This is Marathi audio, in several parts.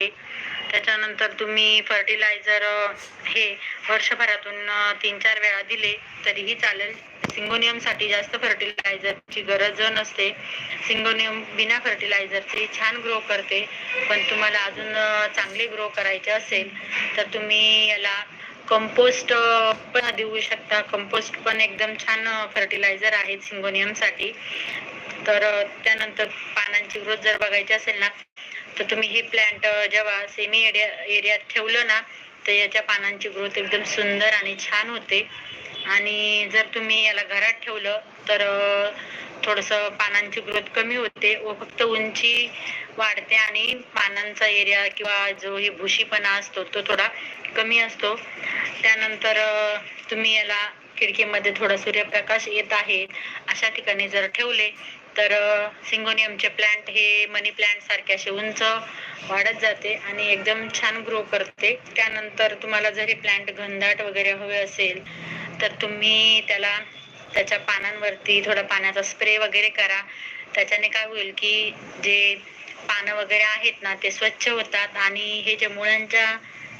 त्याच्यानंतर तुम्ही फर्टिलायझर हे वर्षभरातून तीन चार वेळा दिले तरीही चालेल. सिंगोनियमसाठी जास्त फर्टिलायझरची गरज नसते. सिंगोनियम बिना फर्टिलायझरचे छान ग्रो करते. पण तुम्हाला अजून चांगले ग्रो करायचे असेल तर तुम्ही याला कंपोस्ट पण देऊ शकता. कंपोस्ट पण एकदम छान फर्टिलायझर आहे सिंगोनियमसाठी. तर त्यानंतर पानांची ग्रोथ जर बघायची असेल ना तर तुम्ही हे प्लांट जेव्हा सेमी एरिया एरियात ठेवलं ना तर याच्या पानांची ग्रोथ एकदम सुंदर आणि छान होते. आणि जर तुम्ही याला घरात ठेवलं तर थोडस थोडंसं पानांची ग्रोथ कमी होते व फक्त उंची वाढते आणि पानांचा एरिया किंवा जो हे भुशीपणा असतो तो थोडा कमी असतो. त्यानंतर तुम्ही याला खिडकीमध्ये थोडा सूर्यप्रकाश येत आहे अशा ठिकाणी जर ठेवले तर सिंगोनियमचे प्लांट हे मनी प्लांट सारखे असे उंच वाढत जाते आणि एकदम छान ग्रो करते. त्यानंतर तुम्हाला जर हे प्लांट घनदाट वगैरे हवे असेल तर तुम्ही त्याला त्याच्या पानांवरती थोडा पाण्याचा स्प्रे वगैरे करा. त्याच्याने काय होईल की जे पानं वगैरे आहेत ना ते स्वच्छ होतात आणि हे जे मुळांच्या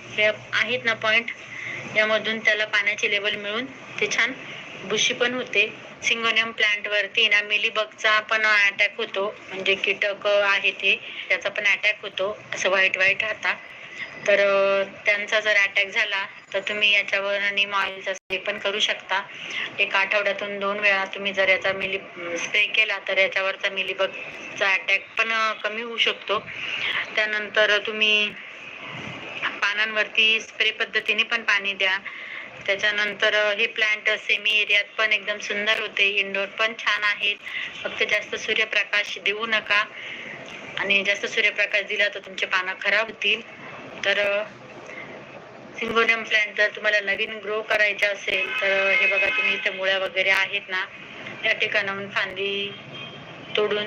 हे आहेत ना पॉइंट यामधून त्याला पाण्याची लेवल मिळून ते छान बुशी पण होते. सिंगोनियम प्लांट वरती ना मिलीबगचा पण अटॅक होतो. म्हणजे कीटक आहे ते त्याचा पण अटॅक होतो. असं व्हाईट व्हाईट राहता तर त्यांचा जर अटॅक झाला तर तुम्ही याच्यावर आणि ऑइलचा स्प्रे पण करू शकता. एक आठवड्यातून दोन वेळा तुम्ही जर याचा मिली स्प्रे केला तर याच्यावरचा मिलीबगचा अटॅक पण कमी होऊ शकतो. त्यानंतर तुम्ही पानांवरती स्प्रे पद्धतीने पण पाणी द्या. त्याच्यानंतर हे प्लांट सेमी एरियात पण एकदम सुंदर होते. इंडोर पण छान आहेत. फक्त जास्त सूर्यप्रकाश देऊ नका. आणि जास्त सूर्यप्रकाश दिला तर तुमचे पानं खराब होतील. तर सिंगोनियम प्लांट जर तुम्हाला नवीन ग्रो करायचा असेल तर हे बघा तुम्ही इथे मुळ्या वगैरे आहेत ना. या ठिकाणाहून फांदी तोडून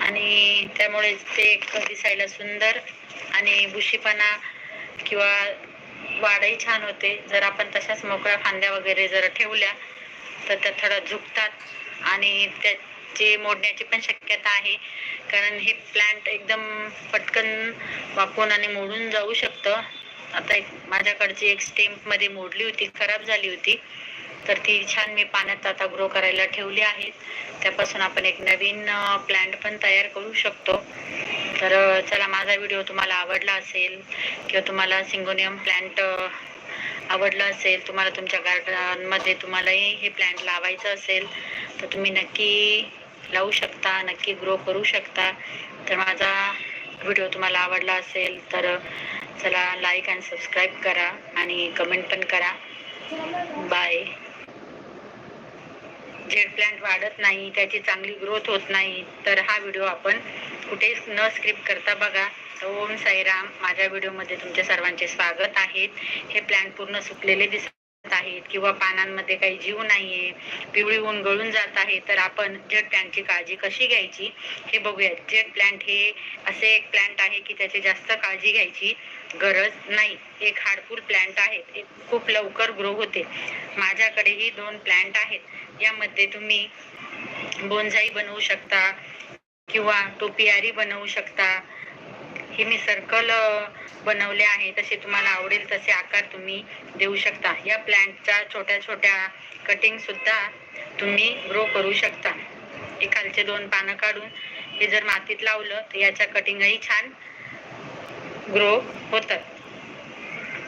आणि त्यामुळे ते दिसायला सुंदर आणि बुशीपणा किंवा वाढही छान होते. जर आपण तशाच मोकळ्या फांद्या वगैरे जर ठेवल्या तर त्या थोडा झुकतात आणि त्याचे मोडण्याची पण शक्यता आहे. कारण हे प्लांट एकदम पटकन वाकून आणि मोडून जाऊ शकतं. आता एक माझ्याकडची एक स्टेम्पमध्ये मोडली होती खराब झाली होती. तर ती छान मी पाण्यात आता ग्रो करायला ठेवली आहे. त्यापासून आपण एक नवीन प्लांट पण तयार करू शकतो. तर चला माझा व्हिडिओ तुम्हाला आवडला असेल किंवा तुम्हाला सिंगोनियम प्लांट आवडला असेल तुम्हाला तुमच्या गार्डनमध्ये तुम्हालाही हे प्लांट लावायचं असेल तर तुम्ही नक्की लावू शकता नक्की ग्रो करू शकता. तर माझा व्हिडिओ तुम्हाला आवडला असेल तर चला लाईक अँड सबस्क्राईब करा आणि कमेंट पण करा. बाय झेड प्लांट वाढत नाही त्याची चांगली ग्रोथ होत नाही. तर हा व्हिडिओ आपण कुठेच न स्क्रिप्ट करता बघा. ओम साईराम. माझ्या व्हिडिओमध्ये तुमच्या सर्वांचे स्वागत आहेत हे प्लांट पूर्ण सुकलेले दिसत आहेत किंवा पानांमध्ये काही जीव नाहीये पिवळी ऊन गळून जात आहे. तर आपण जेट प्लांटची काळजी कशी घ्यायची हे बघूया जेट प्लांट हे असे एक प्लांट आहे की त्याची जास्त काळजी घ्यायची गरज नाही. एक हार्डफुल प्लांट आहे ते खूप लवकर ग्रो होते. माझ्याकडेही दोन प्लांट आहेत. यामध्ये तुम्ही बोनझाई बनवू शकता किंवा टोपियारी बनवू शकता. हे मी सर्कल बनवले आहे. तसे तुम्हाला आवडेल तसे आकार तुम्ही देऊ शकता. या प्लांटच्या छोट्या छोट्या कटिंग सुद्धा तुम्ही ग्रो करू शकता. हे खालचे दोन पानं काढून हे जर मातीत लावलं तर याच्या कटिंगही छान ग्रो होतात.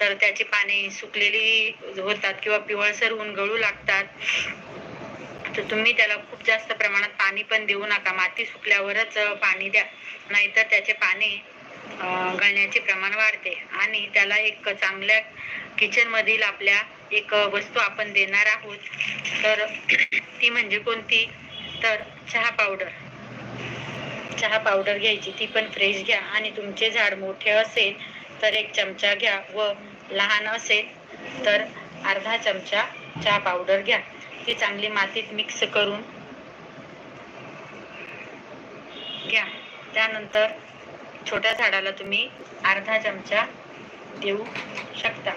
तर त्याची पाने सुकलेली होतात किंवा पिवळसर ऊन गळू लागतात. तर तुम्ही त्याला खूप जास्त प्रमाणात पाणी पण देऊ नका. माती सुकल्यावरच पाणी द्या. नाहीतर त्याचे पाने गळण्याचे प्रमाण वाढते. आणि त्याला एक चांगल्या किचन मधील आपल्या एक वस्तू आपण देणार आहोत. तर ती म्हणजे कोणती? तर चहा पावडर. चहा पावडर घ्यायची. ती पण फ्रेश घ्या. आणि तुमचे झाड मोठे असेल तर एक चमचा घ्या व लहान असेल तर अर्धा चमचा चहा पावडर घ्या. ती चांगली मातीत मिक्स करून घ्या. त्यानंतर छोट्या झाडाला तुम्ही अर्धा चमचा देऊ शकता.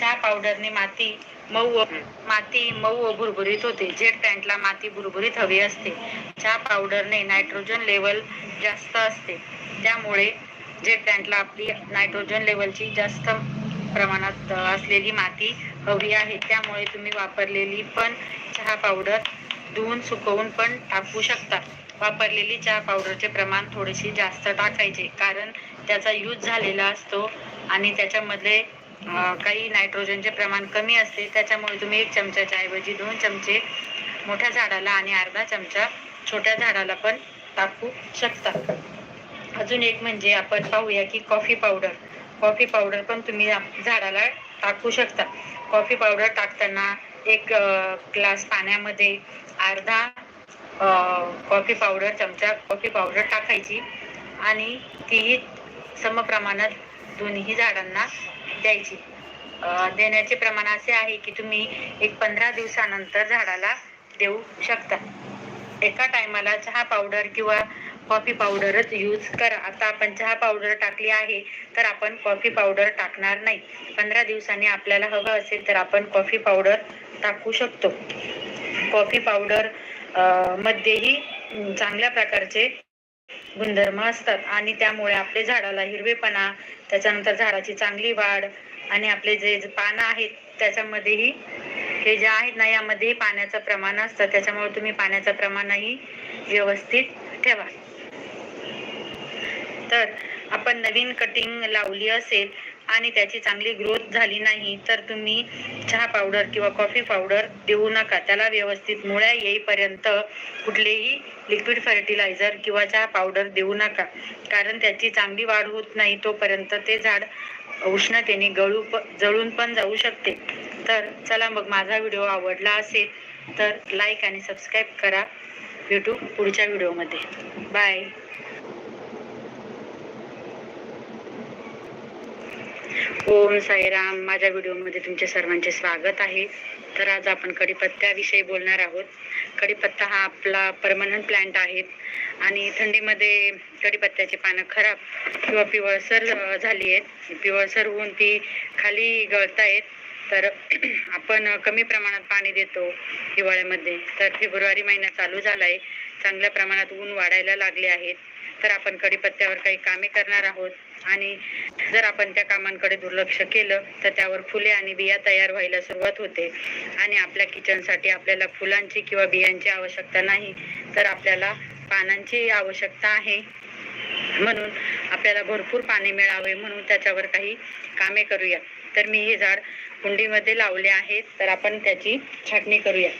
चहा पावडरने माती मऊ व- माती मऊ व भुरभुरीत होते. जेट पॅन्टला माती भुरभुरीत हवी असते. चहा पावडरने नायट्रोजन लेवल जास्त असते. त्यामुळे जे पॅन्टला आपली नायट्रोजन लेवलची जास्त प्रमाणात असलेली माती हवी आहे त्यामुळे तुम्ही वापरलेली पण चहा पावडर धुवून सुकवून पण टाकू शकता. वापरलेली चहा पावडरचे प्रमाण थोडेसे जास्त टाकायचे कारण त्याचा यूज झालेला असतो आणि त्याच्यामध्ये काही नायट्रोजनचे प्रमाण कमी असते त्याच्यामुळे तुम्ही एक चमच्याच्या ऐवजी दोन चमचे मोठ्या झाडाला आणि अर्धा चमचा छोट्या झाडाला पण टाकू शकता. अजून एक म्हणजे आपण पाहूया की कॉफी पावडर कॉफी पावडर पण तुम्ही झाडाला टाकू शकता. कॉफी पावडर टाकताना एक ग्लास पाण्यामध्ये अर्धा कॉफी पावडर चमचा कॉफी पावडर टाकायची आणि तीही समप्रमाणात दोन्ही झाडांना द्यायची. देण्याचे प्रमाण असे आहे की तुम्ही एक पंधरा दिवसानंतर झाडाला देऊ शकता. एका टायमाला चहा पावडर किंवा कॉफी पावडरच यूज करा. आता आपण चहा पावडर टाकली आहे तर आपण कॉफी पावडर टाकणार नाही. पंधरा दिवसांनी आपल्याला हवं असेल तर आपण कॉफी पावडर टाकू शकतो. कॉफी पावडर मध्येही चांगल्या प्रकारचे गुणधर्म असतात आणि त्यामुळे आपले झाडाला हिरवेपणा त्याच्यानंतर झाडाची चांगली वाढ आणि आपले जे जे पानं आहेत त्याच्यामध्येही हे जे आहेत ना यामध्ये पाण्याचं प्रमाण असतं. त्याच्यामुळे तुम्ही पाण्याचं प्रमाणही व्यवस्थित ठेवा. तर आपण नवीन कटिंग लावली असेल आणि त्याची चांगली ग्रोथ झाली नाही तर तुम्ही चहा पावडर किंवा कॉफी पावडर देऊ नका. त्याला व्यवस्थित मुळ्या येईपर्यंत कुठलेही लिक्विड फर्टिलायझर किंवा चहा पावडर देऊ नका. कारण त्याची चांगली वाढ होत नाही तोपर्यंत ते झाड उष्णतेने गळू प जळून पण जाऊ शकते. तर चला मग माझा व्हिडिओ आवडला असेल तर लाईक आणि सबस्क्राईब करा. भेटू पुढच्या व्हिडिओमध्ये बाय ओम साईराम. माझ्या व्हिडिओमध्ये तुमचे सर्वांचे स्वागत आहे. तर आज आपण कडीपत्त्याविषयी बोलणार आहोत. कडीपत्ता हा आपला परमनंट प्लांट आहे. आणि थंडीमध्ये कडीपत्त्याची पानं खराब किंवा पिवळसर झाली आहेत. पिवळसर होऊन ती खाली गळतायत तर आपण कमी प्रमाणात पाणी देतो हिवाळ्यामध्ये. तर फेब्रुवारी महिना चालू झाला आहे चांगल्या प्रमाणात ऊन वाढायला लागले आहेत. तर आपण कडीपत्त्यावर काही कामे करणार आहोत. आणि जर आपण त्या कामांकडे दुर्लक्ष केलं तर त्यावर फुले आणि बिया तयार व्हायला सुरुवात होते. आणि आपल्या किचनसाठी आपल्याला फुलांची किंवा बियांची आवश्यकता नाही तर आपल्याला पानांची आवश्यकता आहे. म्हणून आपल्याला भरपूर पाणी मिळावे म्हणून त्याच्यावर काही कामे करूया तर मी हे झाड कुंडीमध्ये लावले आहे तर आपण त्याची छाटणी करूया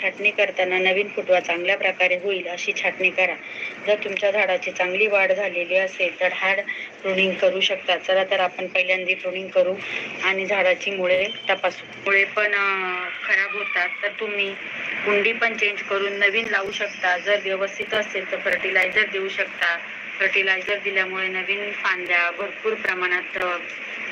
छाटणी करताना नवीन फुटवा चांगल्या प्रकारे होईल अशी छाटणी करा. जर तुमच्या झाडाची चांगली वाढ झालेली असेल तर हाड प्रुनिंग करू शकता. चला तर आपण पहिल्यांदा प्रुनिंग करू आणि झाडाची मुळे तपासू. मुळे पण खराब होतात. तर तुम्ही कुंडी पण चेंज करून नवीन लावू शकता. जर व्यवस्थित असेल तर फर्टिलायझर देऊ शकता. फर्टिलायझर दिल्यामुळे नवीन फांद्या भरपूर प्रमाणात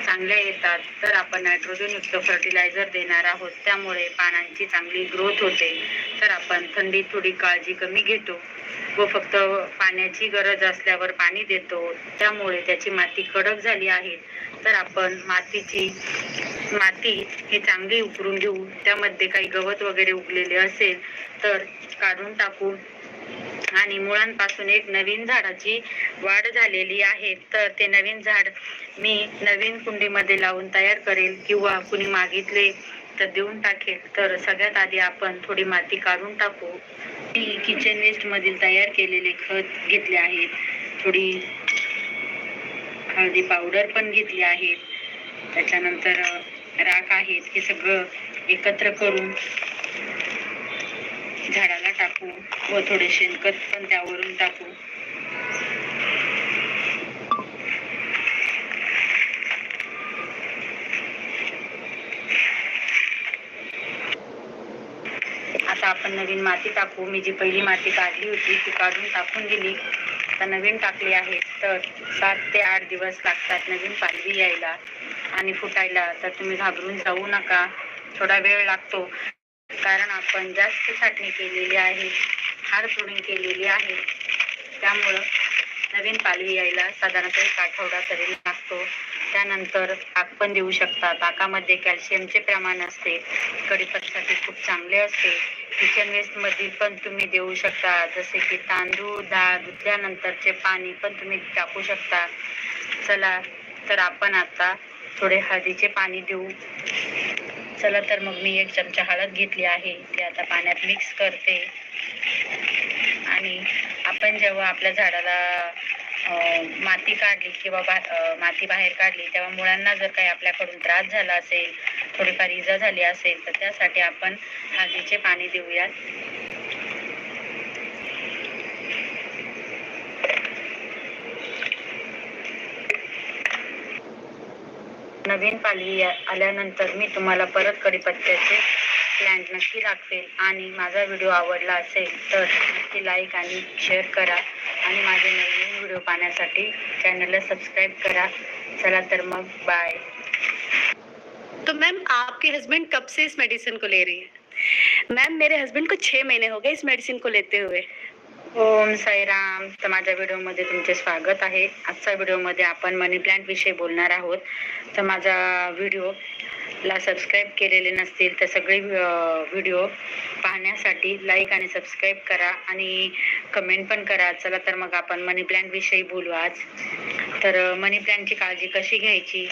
चांगल्या येतात तर आपण नायट्रोजन युक्त फर्टिलायझर देणार आहोत. त्यामुळे पानांची चांगली ग्रोथ होते. तर आपण थंडीत थोडी काळजी कमी घेतो. व फक्त पाण्याची गरज असल्यावर पाणी देतो. त्यामुळे त्याची माती कडक झाली आहे. तर आपण मातीची माती ही चांगली उकरून घेऊ. त्यामध्ये काही गवत वगैरे उगलेले असेल तर काढून टाकून आणि मुळांपासून एक नवीन झाडाची वाढ झालेली आहे. तर ते नवीन झाड मी नवीन कुंडीमध्ये लावून तयार करेल किंवा कुणी मागितले तर देऊन टाकेल. तर सगळ्यात आधी आपण थोडी माती काढून टाकू. मी किचन वेस्ट मधील तयार केलेले खत घेतले आहेत थोडी हळदी पावडर पण घेतली आहे. त्याच्यानंतर राख आहेत. हे सगळं एकत्र करून झाडाला टाकू व थोडे शेणखत पण त्यावरून टाकू. आता आपण नवीन माती टाकू. मी जी पहिली माती काढली होती ती काढून टाकून दिली. आता नवीन टाकली आहे तर सात ते आठ दिवस लागतात नवीन पालवी यायला आणि फुटायला. तर तुम्ही घाबरून जाऊ नका. थोडा वेळ लागतो. कारण आपण जास्त छाटणी केलेली आहे हार तोडून केलेली आहे. त्यामुळं नवीन पालवी यायला साधारणतः एक आठवडा तरी लागतो. त्यानंतर ताक पण देऊ शकता ताकामध्ये कॅल्शियमचे प्रमाण असते. कडीपत्त्यासाठी खूप चांगले असते. किचन वेस्टमध्ये पण तुम्ही देऊ शकता. जसे की तांदूळ डाळ धुतल्यानंतरचे पाणी पण तुम्ही टाकू शकता. चला तर आपण आता थोडे हळदीचे पाणी देऊ. चला तर मग मी एक चमचा हळद घेतली आहे. ती आता पाण्यात मिक्स करते. आणि आपण जेव्हा आपल्या झाडाला माती काढली किंवा बा माती बाहेर काढली तेव्हा मुळांना जर काही आपल्याकडून त्रास झाला असेल थोडीफार इजा झाली असेल तर त्यासाठी आपण हळदीचे पाणी देऊयात. नवीन पालवी आल्यानंतर मी तुम्हाला परत कडीपत्त्याचे प्लॅन्ट नक्की दाखवेल आणि माझा व्हिडिओ आवडला असेल तर नक्की लाईक आणि शेअर करा. आणि माझे नवीन व्हिडिओ पाहण्यासाठी चॅनलला सबस्क्राईब करा. चला तर मग बाय तो मैम आपके हस्बैंड कब से इस मेडिसिन को ले रही है? मैम मेरे हस्बैंड को छह महीने हो गए इस मेडिसिन को लेते हुए। ओम साईराम. तर माझ्या व्हिडिओमध्ये तुमचे स्वागत आहे. आजच्या व्हिडिओमध्ये आपण मनी प्लांट विषयी बोलणार आहोत. तर माझा व्हिडिओ ला सबस्क्राईब केलेले नसतील तर सगळे व्हिडिओ पाहण्यासाठी लाईक आणि सबस्क्राईब करा आणि कमेंट पण करा. चला तर मग आपण मनी प्लॅन्टविषयी बोलू आज. तर मनी प्लॅन्टची काळजी कशी घ्यायची?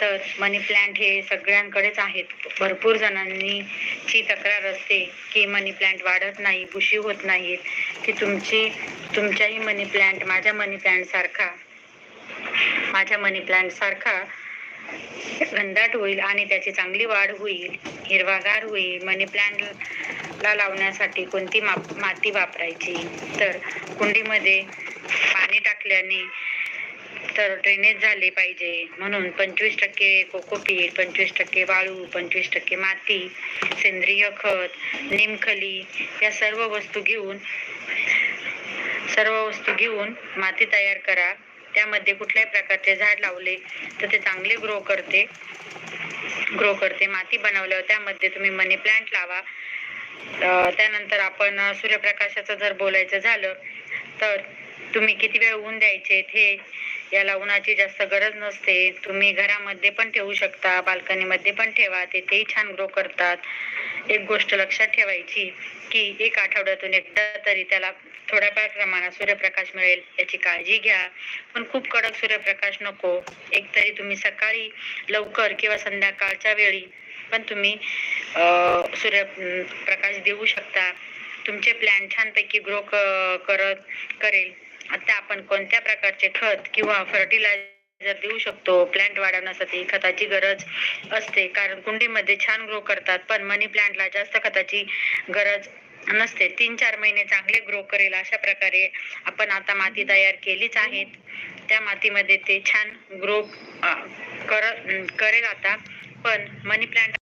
तर मनी प्लॅन्ट हे सगळ्यांकडेच आहेत. भरपूर जणांनी ची तक्रार असते की मनी प्लॅन्ट वाढत नाही बुशी होत नाहीत. की तुमची तुमच्याही मनी प्लॅन्ट माझ्या मनी प्लॅन्टसारखा माझ्या मनी प्लॅन्टसारखा घनदाट होईल आणि त्याची चांगली वाढ होईल हिरवागार होईल. मनी प्लांटला लावण्यासाठी कोणती माप माती वापरायची? तर कुंडीमध्ये पाणी टाकल्याने तर ड्रेनेज झाले पाहिजे. म्हणून पंचवीस टक्के कोकोपीट पंचवीस टक्के वाळू पंचवीस टक्के माती सेंद्रिय खत निमखली या सर्व वस्तू घेऊन सर्व वस्तू घेऊन माती तयार करा. त्यामध्ये कुठल्याही प्रकारचे झाड लावले तर ते चांगले ग्रो करते. ग्रो करते. माती बनवल्यावर त्यामध्ये तुम्ही मनी प्लांट लावा. त्यानंतर आपण सूर्यप्रकाशाचं जर बोलायचं झालं तर तुम्ही किती वेळ ऊन द्यायचे? हे याला उन्हाची जास्त गरज नसते. तुम्ही घरामध्ये पण ठेवू शकता बाल्कनीमध्ये पण ठेवा. तेथेही छान ग्रो करतात. एक गोष्ट लक्षात ठेवायची की एक आठवड्यातून एकदा तरी त्याला थोड्याफार प्रमाणात सूर्यप्रकाश मिळेल याची काळजी घ्या. पण खूप कडक सूर्यप्रकाश नको. एक तरी तुम्ही सकाळी लवकर किंवा संध्याकाळच्या वेळी पण तुम्ही सूर्य प्रकाश देऊ शकता. तुमचे प्लॅन छानपैकी ग्रो करत करेल. आता आपण कोणत्या प्रकारचे खत किंवा फर्टिलायझर देऊ शकतो? प्लांट वाढवण्यासाठी खताची गरज असते. कारण कुंडीमध्ये छान ग्रो करतात पण मनी प्लांटला जास्त खताची गरज नसते. तीन चार महिने चांगले ग्रो करेल अशा प्रकारे आपण आता माती तयार केलीच आहेत. त्या मातीमध्ये ते छान ग्रो कर करेल आता. पण मनी प्लांट